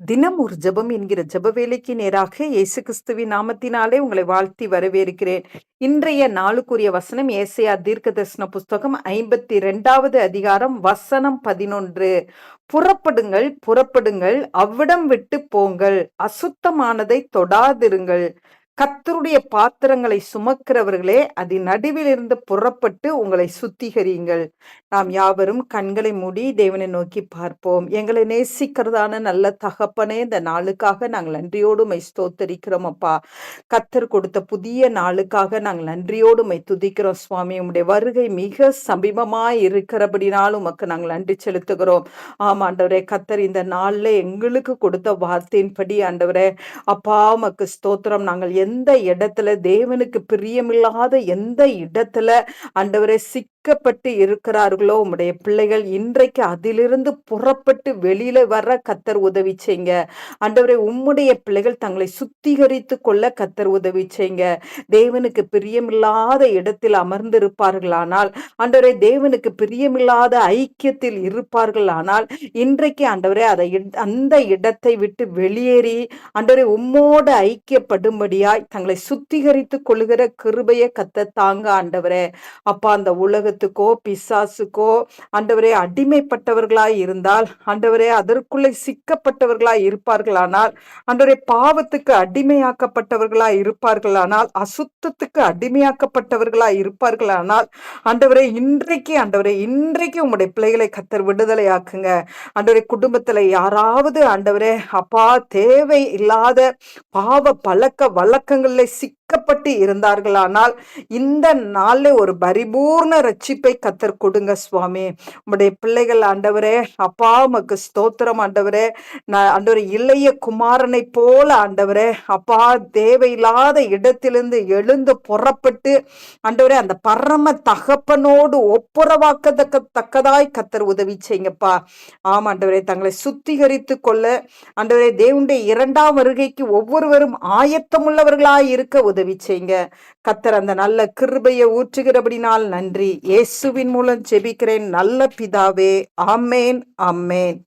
தினம் ஒரு ஜெபம் என்கிற ஜப வேலைக்கு நேராக இயேசு கிறிஸ்துவின் நாமத்தினாலே உங்களை வாழ்த்தி வரவேற்கிறேன். இன்றைய நாளுக்குரிய வசனம் ஏசையா தீர்க்க தரிசன புஸ்தகம் ஐம்பத்தி ரெண்டாவது அதிகாரம் வசனம் பதினொன்று. புறப்படுங்கள் புறப்படுங்கள் அவ்விடம் விட்டு போங்கள் அசுத்தமானதை தொடாதிருங்கள். கத்தருடைய பாத்திரங்களை சுமக்கிறவர்களே அதன் நடுவிலிருந்து புறப்பட்டு உங்களை சுத்திகரியுங்கள். நாம் யாவரும் கண்களை மூடி தேவனை நோக்கி பார்ப்போம். எங்களை நேசிக்கிறதான நல்ல தகப்பனே இந்த நாளுக்காக நாங்கள் நன்றியோடு மை ஸ்தோத்தரிக்கிறோம் அப்பா. கத்தர் கொடுத்த புதிய நாளுக்காக நாங்கள் நன்றியோடு மை துதிக்கிறோம் சுவாமி. உங்களுடைய வருகை மிக சமீபமாய் இருக்கிறபடினாலும் உமக்கு நாங்கள் நன்றி செலுத்துகிறோம். ஆமா ஆண்டவரே கத்தர் இந்த நாளில் எங்களுக்கு கொடுத்த வார்த்தையின்படி ஆண்டவரே அப்பா உமக்கு ஸ்தோத்திரம். நாங்கள் எந்த இடத்துல தேவனுக்கு பிரியமில்லாத எந்த இடத்துல ஆண்டவரை சிக்கப்பட்டு இருக்கிறார்களோ? உம்முடைய பிள்ளைகள் இன்றைக்கு அதிலிருந்து புறப்பட்டு வெளியில வர கத்தர் உதவி செய்யுங்க ஆண்டவரை உம்முடைய பிள்ளைகள் தங்களை சுத்திகரித்து கொள்ள கத்தர் உதவி செய்யுங்க தேவனுக்கு பிரியமில்லாத இடத்தில் அமர்ந்திருப்பார்களானால் ஆண்டவரை தேவனுக்கு பிரியமில்லாத ஐக்கியத்தில் இருப்பார்களானால் இன்றைக்கு ஆண்டவரே அதை அந்த இடத்தை விட்டு வெளியேறி ஆண்டவரை உம்மோடு ஐக்கியப்படும்படியாய் தங்களை சுத்திகரித்து கொள்ளுகிற கிருபையை கத்த தாங்க ஆண்டவரே. அப்பா அந்த பாவத்துக்கோ பிசாசுக்கோ ஆண்டவரே அடிமைப்பட்டவர்களாய் இருந்தால் ஆண்டவரே அதற்குள்ளே சிக்கப்பட்டவர்களாய் இருப்பார்களானால் ஆண்டவரே பாவத்துக்கு அடிமையாக்கப்பட்டவர்களாய் இருப்பார்களானால் அசுத்தத்துக்கு அடிமையாக்கப்பட்டவர்களாய் இருப்பார்களானால் ஆண்டவரே இன்றைக்கு ஆண்டவரே இன்றைக்கு உங்களுடைய பிள்ளைகளை கத்தர் விடுதலை ஆக்குங்க ஆண்டவரே குடும்பத்துல யாராவது ஆண்டவரே அப்பா தேவை இல்லாத பாவ பழக்க வழக்கங்களில் சிக்க சிக்கப்பட்டு இருந்தார்களானால் இந்த நாளில் ஒரு பரிபூர்ண ரட்சிப்பை கத்தர் கொடுங்க சுவாமி. உங்களுடைய பிள்ளைகள் ஆண்டவரே அப்பா உமக்கு ஸ்தோத்திரம் ஆண்டவரே. நான் ஆண்டவர் இளைய குமாரனை போல ஆண்டவரே. அப்பா தேவையில்லாத இடத்திலிருந்து எழுந்து புறப்பட்டு ஆண்டவரே அந்த பரம தகப்பனோடு ஒப்புரவாக்கத்தக்க தக்கதாய் கத்தர் உதவி செய்யுங்கப்பா. ஆமா ஆண்டவரே தங்களை சுத்திகரித்து கொள்ள ஆண்டவரே தேவனுடைய இரண்டாம் வருகைக்கு ஒவ்வொருவரும் ஆயத்தமுள்ளவர்களாய் இருக்க உதவி செய்யுங்க கத்தர் அந்த நல்ல கிருபையை ஊற்றுகிறபடினால் நன்றி. இயேசுவின் மூலம் ஜெபிக்கிறேன். நல்ல பிதாவே. ஆமேன் ஆமேன்.